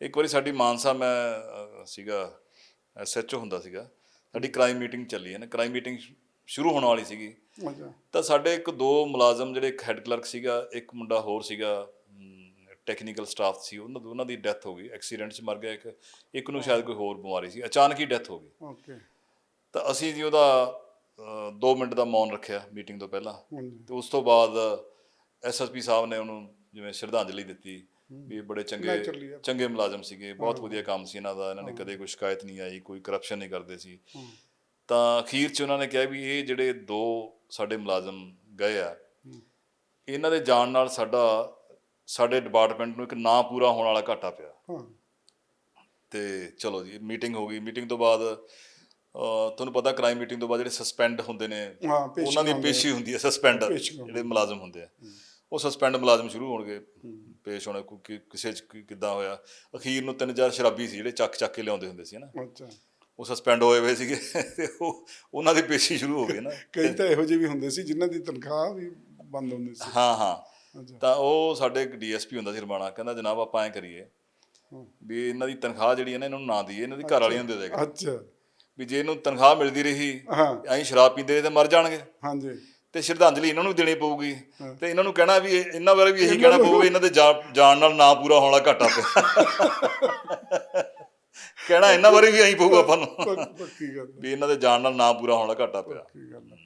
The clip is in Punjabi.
ਇੱਕ ਵਾਰੀ ਸਾਡੀ ਮਾਨਸਾ ਮੈਂ ਅਹ, ਸੀਗਾ ਐਸਐਚਓ ਹੁੰਦਾ ਸੀਗਾ ਸਾਡੀ ਕ੍ਰਾਈਮ ਮੀਟਿੰਗ ਚੱਲੀ ਹੈ ਨਾ ਕ੍ਰਾਈਮ ਮੀਟਿੰਗ ਸ਼ੁਰੂ ਹੋਣ ਵਾਲੀ ਸੀਗੀ। ਅੱਛਾ। ਤਾਂ ਸਾਡੇ ਇੱਕ ਦੋ ਮੁਲਾਜ਼ਮ ਜਿਹੜੇ ਇੱਕ ਹੈੱਡ ਕਲਰਕ ਸੀਗਾ ਇੱਕ ਮੁੰਡਾ ਹੋਰ ਸੀਗਾ ਟੈਕਨੀਕਲ ਸਟਾਫ ਸੀ ਉਹਨਾਂ ਉਹਨਾਂ ਦੀ ਡੈਥ ਹੋ ਗਈ ਐਕਸੀਡੈਂਟ 'ਚ ਮਰ ਗਿਆ ਇੱਕ ਇੱਕ ਨੂੰ ਸ਼ਾਇਦ ਕੋਈ ਹੋਰ ਬਿਮਾਰੀ ਸੀ ਅਚਾਨਕ ਹੀ ਡੈਥ ਹੋ ਗਈ। ਓਕੇ ਤਾਂ ਅਸੀਂ ਜੀ ਉਹਦਾ 2 ਮਿੰਟ ਦਾ ਮੌਨ ਰੱਖਿਆ ਮੀਟਿੰਗ ਤੋਂ ਪਹਿਲਾਂ। ਹਾਂਜੀ। ਤੇ ਉਸ ਤੋਂ ਬਾਅਦ ਐਸਐਸਪੀ ਸਾਹਿਬ ਨੇ ਉਹਨੂੰ ਜਿਵੇਂ ਸ਼ਰਧਾਂਜਲੀ ਦਿੱਤੀ ਵੀ ਬੜੇ ਚੰਗੇ. ਚੰਗੇ ਮੁਲਾਜ਼ਮ ਸੀਗੇ ਬਹੁਤ ਵਧੀਆ ਕੰਮ ਸੀ ਇਹਨਾਂ ਦਾ ਇਹਨਾਂ ਨੇ ਕਦੇ ਕੋਈ ਸ਼ਿਕਾਇਤ ਨਹੀਂ ਆਈ ਕੋਈ ਕਰਪਸ਼ਨ ਨਹੀਂ ਕਰਦੇ ਸੀ। ਤਾਂ ਅਖੀਰ 'ਚ ਉਹਨਾਂ ਨੇ ਕਿਹਾ ਵੀ ਇਹ ਜਿਹੜੇ ਦੋ ਸਾਡੇ ਮੁਲਾਜ਼ਮ ਗਏ ਆ ਇਹਨਾਂ ਦੇ ਜਾਣ ਨਾਲ ਸਾਡਾ ਸਾਡੇ ਡਿਪਾਰਟਮੈਂਟ ਨੂੰ ਇੱਕ ਨਾਂ ਪੂਰਾ ਹੋਣ ਵਾਲਾ ਘਾਟਾ ਪਿਆ। ਤੇ ਚਲੋ ਜੀ ਮੀਟਿੰਗ ਹੋ ਗਈ। ਮੀਟਿੰਗ ਤੋਂ ਬਾਅਦ ਤੁਹਾਨੂੰ ਪਤਾ ਕ੍ਰਾਈਮ ਮੀਟਿੰਗ ਤੋਂ ਬਾਅਦ ਜਿਹੜੇ ਸਸਪੈਂਡ ਹੁੰਦੇ ਨੇ ਉਹਨਾਂ ਦੀ। ਪੇਸ਼ੀ ਹੁੰਦੀ ਹੈ ਸਸਪੈਂਡ ਜਿਹੜੇ ਮੁਲਾਜ਼ਮ ਹੁੰਦੇ ਆ। ਉਹ ਸਸਪੈਂਡ ਮੁਲਾਜ਼ਮ ਸ਼ੁਰੂ ਹੋਣਗੇ ਪੇਸ਼ ਹੋਣੇ ਕੋਈ ਕਿਸੇ ਚ ਕਿੱਦਾਂ ਹੋਇਆ? ਅਖੀਰ ਨੂੰ ਤਿੰਨ ਚਾਰ ਸ਼ਰਾਬੀ ਸੀ ਜਿਹੜੇ ਚੱਕ ਚੱਕ ਕੇ ਲਿਆਉਂਦੇ ਹੁੰਦੇ ਸੀ ਨਾ? ਅੱਛਾ। ਉਹ ਸਸਪੈਂਡ ਹੋਏ ਹੋਏ ਸੀਗੇ ਤੇ ਉਹ ਉਹਨਾਂ ਦੀ ਪੇਸ਼ੀ ਸ਼ੁਰੂ ਹੋ ਗਈ ਨਾ? ਕਈ ਤਾਂ ਇਹੋ ਜਿਹੇ ਵੀ ਹੁੰਦੇ ਸੀ ਜਿਨ੍ਹਾਂ ਦੀ ਤਨਖਾਹ ਵੀ ਬੰਦ ਹੁੰਦੀ ਸੀ। ਹਾਂ ਹਾਂ। ਤਾਂ ਉਹ ਸਾਡੇ ਇੱਕ ਡੀਐਸਪੀ ਹੁੰਦਾ ਸੀ ਰਮਾਣਾ ਕਹਿੰਦਾ ਜਨਾਬ ਆਪਾਂ ਐਂ ਕਰੀਏ। ਵੀ ਇਹਨਾਂ ਦੀ ਤਨਖਾਹ ਜਿਹੜੀ ਹੈ ਨਾ ਇਹਨਾਂ ਨੂੰ ਨਾ ਦਈਏ ਇਹਨਾਂ ਦੀ ਘਰ ਵਾਲੀਆਂ ਨੂੰ ਦੇ ਦੇਗਾ ਅੱਛਾ। ਵੀ ਜੇ ਇਹਨੂੰ ਤਨਖਾਹ ਮਿਲਦੀ ਰਹੀ ਐਂ ਸ਼ਰਾਬ ਪੀਂਦੇ ਰਹੇ ਤੇ ਮਰ ਜਾਣਗੇ। ਹਾਂਜੀ। ਤੇ ਸ਼ਰਧਾਂਜਲੀ ਇਹਨਾਂ ਨੂੰ ਦੇਣੀ ਪਊਗੀ। ਤੇ ਇਹਨਾਂ ਨੂੰ ਕਹਿਣਾ ਵੀ ਇਹ- ਇਹਨਾਂ ਬਾਰੇ ਵੀ ਇਹੀ ਕਹਿਣਾ ਪਊਗਾ ਇਹਨਾਂ ਦੇ ਜਾਣ ਨਾਲ ਨਾ ਪੂਰਾ ਹੋਣਾ ਘਾਟਾ ਪਿਆ। ਕਹਿਣਾ ਇਹਨਾਂ ਬਾਰੇ ਵੀ ਐਂ ਪਊਗਾ ਆਪਾਂ ਨੂੰ। ਪੱਕ- ਗੱਲ ਵੀ ਇਹਨਾਂ ਦੇ ਜਾਣ ਨਾਲ ਨਾ ਪੂਰਾ ਹੋਣਾ ਘਾਟਾ ਪਿਆ। ਪੱਕੀ ਗੱਲ ਹੈ।